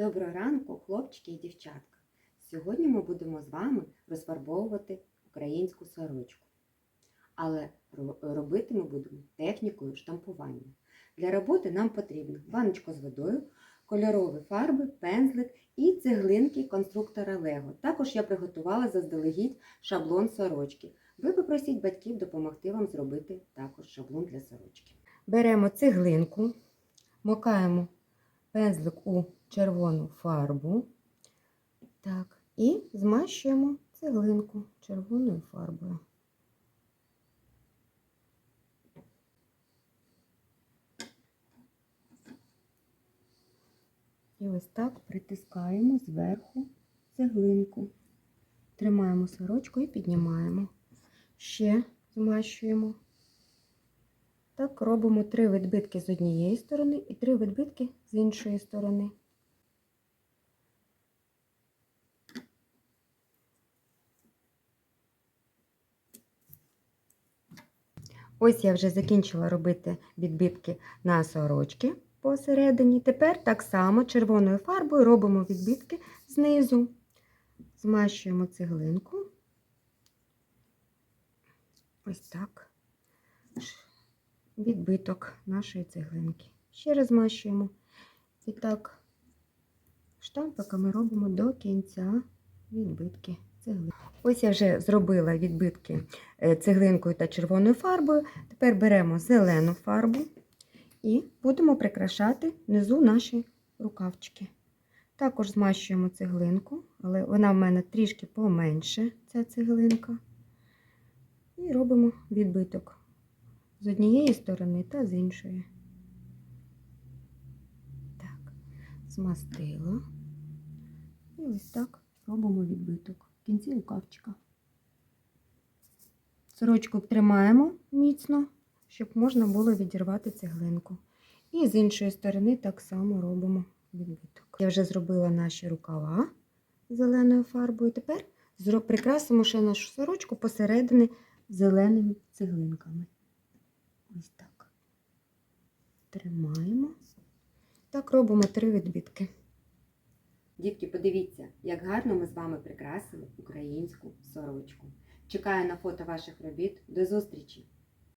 Доброго ранку, хлопчики і дівчатка. Сьогодні ми будемо з вами розфарбовувати українську сорочку. Але робити ми будемо технікою штампування. Для роботи нам потрібно баночку з водою, кольорові фарби, пензлик і цеглинки конструктора Лего. Також я приготувала заздалегідь шаблон сорочки. Ви попросіть батьків допомогти вам зробити також шаблон для сорочки. Беремо цеглинку, макаємо пензлик у червону фарбу. Так, і змащуємо цеглинку червоною фарбою. І ось так притискаємо зверху цеглинку. Тримаємо сорочку і піднімаємо. Ще змащуємо. Так робимо три відбитки з однієї сторони і три відбитки з іншої сторони. Ось я вже закінчила робити відбитки на сорочки посередині. Тепер так само червоною фарбою робимо відбитки знизу. Змащуємо цеглинку. Ось так відбиток нашої цеглинки. Ще раз змащуємо. І так, штампиками робимо до кінця відбитки цеглинки. Ось я вже зробила відбитки е, цеглинкою та червоною фарбою. Тепер беремо зелену фарбу і будемо прикрашати внизу наші рукавчики. Також змащуємо цеглинку, але вона в мене трішки поменше, ця цеглинка. І робимо відбиток з однієї сторони та з іншої. Так, змастила. І ось так робимо відбиток в кінці рукавчика. Сорочку тримаємо міцно, щоб можна було відірвати цеглинку. І з іншої сторони так само робимо відбиток. Я вже зробила наші рукава зеленою фарбою. Тепер прикрасимо ще нашу сорочку посередині зеленими цеглинками. Ось так. Тримаємо. Так робимо три відбитки. Дітки, подивіться, як гарно ми з вами прикрасили українську сорочку. Чекаю на фото ваших робіт. До зустрічі!